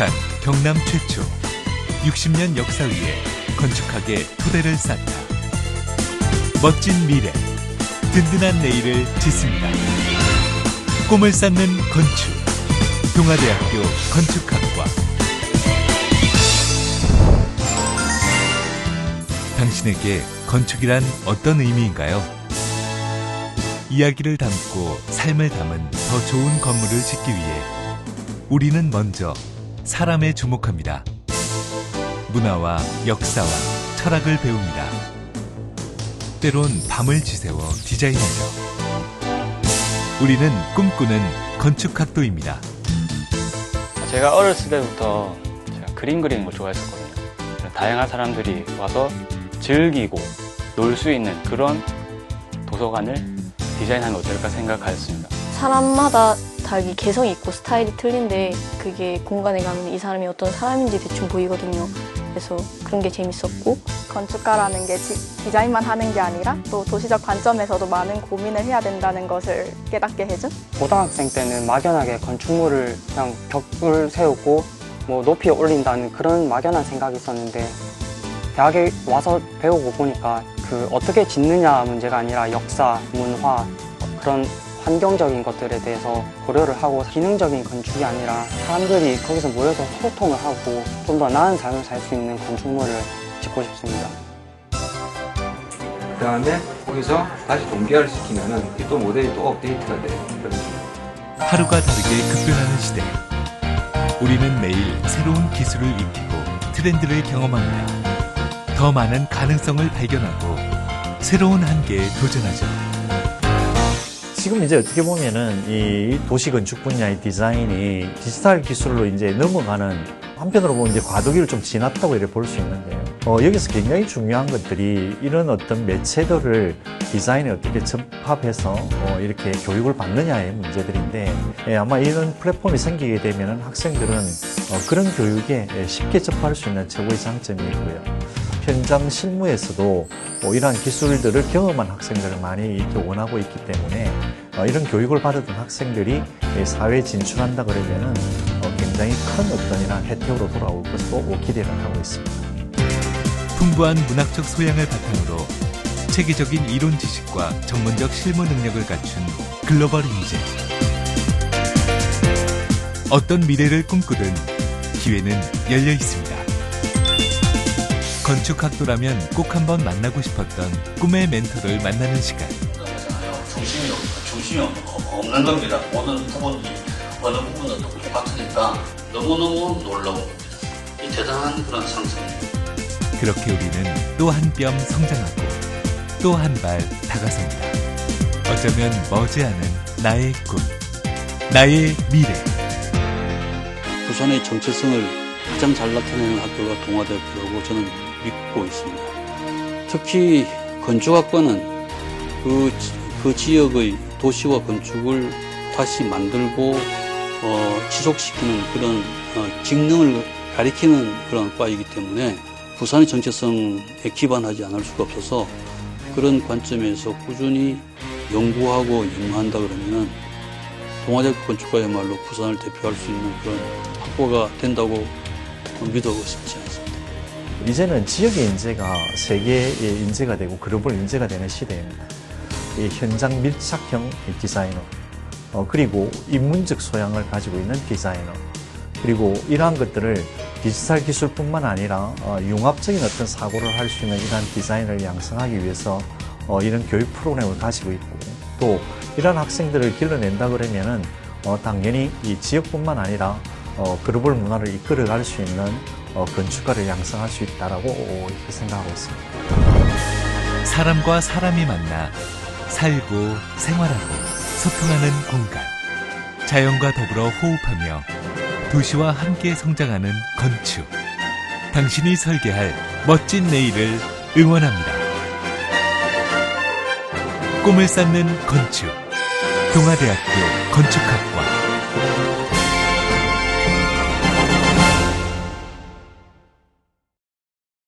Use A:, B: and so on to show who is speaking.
A: 부산 경남 최초 60년 역사 위에 건축학의 토대를 쌓다. 멋진 미래, 든든한 내일을 짓습니다. 꿈을 쌓는 건축, 동아대학교 건축학과. 당신에게 건축이란 어떤 의미인가요? 이야기를 담고 삶을 담은 더 좋은 건물을 짓기 위해 우리는 먼저 사람에 주목합니다. 문화와 역사와 철학을 배웁니다. 때론 밤을 지새워 디자인하죠. 우리는 꿈꾸는 건축학도입니다.
B: 제가 어렸을 때부터 제가 그림 그리는 걸 좋아했었거든요. 다양한 사람들이 와서 즐기고 놀 수 있는 그런 도서관을 디자인하면 어떨까 생각하였습니다.
C: 사람마다 달기 개성이 있고 스타일이 틀린데 그게 공간에 가면 이 사람이 어떤 사람인지 대충 보이거든요. 그래서 그런 게 재밌었고
D: 건축가라는 게 지- 디자인만 하는 게 아니라 또 도시적 관점에서도 많은 고민을 해야 된다는 것을 깨닫게 해준
E: 고등학생 때는 막연하게 건축물을 그냥 벽을 세우고 뭐 높이 올린다는 그런 막연한 생각이 있었는데 대학에 와서 배우고 보니까 그 어떻게 짓느냐 문제가 아니라 역사, 문화 그런 환경적인 것들에 대해서 고려를 하고 기능적인 건축이 아니라 사람들이 거기서 모여서 소통을 하고 좀 더 나은 삶을 살 수 있는 건축물을 짓고 싶습니다.
F: 그 다음에 거기서 다시 동기화를 시키면은 또 모델이 또 업데이트가 돼요.
A: 하루가 다르게 급변하는 시대. 우리는 매일 새로운 기술을 익히고 트렌드를 경험합니다. 더 많은 가능성을 발견하고 새로운 한계에 도전하죠.
G: 지금 이제 어떻게 보면은 이 도시 건축 분야의 디자인이 디지털 기술로 이제 넘어가는 한편으로 보면 이제 과도기를 좀 지났다고 이렇게 볼 수 있는데요. 어, 여기서 굉장히 중요한 것들이 이런 어떤 매체들을 디자인에 어떻게 접합해서 어, 이렇게 교육을 받느냐의 문제들인데 예, 아마 이런 플랫폼이 생기게 되면은 학생들은 어, 그런 교육에 예, 쉽게 접할 수 있는 최고의 장점이 있고요. 현장 실무에서도 뭐 이러한 기술들을 경험한 학생들을 많이 이렇게 원하고 있기 때문에 어, 이런 교육을 받았던 학생들이 이 사회에 진출한다 그러면은 어, 굉장히 큰 어떤 이러한 혜택으로 돌아올 것으로 기대를 하고 있습니다.
A: 풍부한 문학적 소양을 바탕으로 체계적인 이론 지식과 전문적 실무 능력을 갖춘 글로벌 인재. 어떤 미래를 꿈꾸든 기회는 열려 있습니다. 건축학도라면 꼭 한번 만나고 싶었던 꿈의 멘토를 만나는 시간.
H: 중심이, 중심이 없는 겁니다. 모든 부분이 어느 부분은 똑같으니까 너무너무 놀라운 겁니다. 이 대단한 그런 상승입니다.
A: 그렇게 우리는 또 한 뼘 성장하고 또 한 발 다가섭니다. 어쩌면 머지않은 나의 꿈, 나의 미래.
H: 부산의 정체성을 가장 잘 나타내는 학교가 동아대학교라고 저는 믿고 있습니다. 특히 건축학과는 그, 지- 그 지역의 도시와 건축을 다시 만들고 어, 지속시키는 그런 어, 직능을 가리키는 그런 과이기 때문에 부산의 정체성에 기반하지 않을 수가 없어서 그런 관점에서 꾸준히 연구하고 연구한다 그러면은 동아대학교 건축과야말로 부산을 대표할 수 있는 그런 학과가 된다고 믿어보고 싶지 않습니다.
G: 이제는 지역의 인재가 세계의 인재가 되고 글로벌 인재가 되는 시대입니다. 이 현장 밀착형 디자이너, 어, 그리고 인문적 소양을 가지고 있는 디자이너, 그리고 이러한 것들을 디지털 기술뿐만 아니라 어, 융합적인 어떤 사고를 할 수 있는 이러한 디자인을 양성하기 위해서 어, 이런 교육 프로그램을 가지고 있고 또 이러한 학생들을 길러낸다 그러면은 어, 당연히 이 지역뿐만 아니라 어, 글로벌 문화를 이끌어갈 수 있는 어, 건축가를 양성할 수 있다라고 이렇게 생각하고 있습니다.
A: 사람과 사람이 만나 살고 생활하고 소통하는 공간. 자연과 더불어 호흡하며 도시와 함께 성장하는 건축. 당신이 설계할 멋진 내일을 응원합니다. 꿈을 쌓는 건축. 동아대학교 건축학과.